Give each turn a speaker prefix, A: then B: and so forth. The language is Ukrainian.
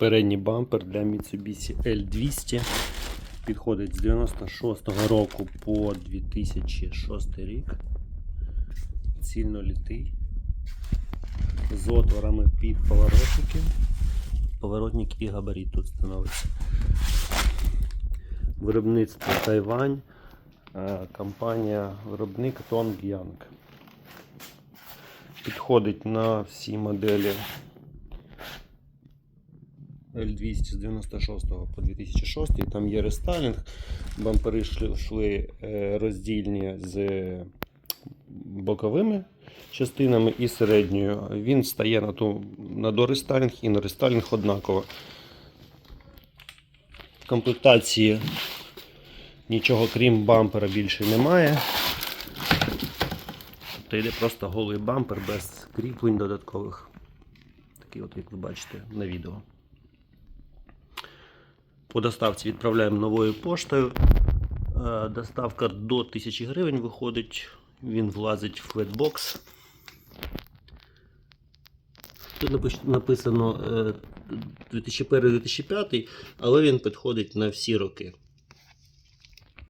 A: Передній бампер для Mitsubishi L200. Підходить з 96-го року по 2006 рік. Цільно літий. З отворами під поворотники. Поворотник і габарит тут становиться. Виробництво Тайвань. Е, Компанія виробник Tongyan. Підходить на всі моделі L200 з 96 по 2006. Там є рестайлінг. Бампери йшли- е, роздільні з боковими частинами і середньою. Він стає на, ту, на дорестайлінг і на рестайлінг однаково. В комплектації нічого крім бампера більше немає. Тобто йде просто голий бампер без кріплень додаткових. Такий от, як ви бачите на відео. По доставці відправляємо новою поштою. Е, Доставка до 1000 гривень виходить. Він влазить в флетбокс. Тут написано е, 2001-2005, але він підходить на всі роки.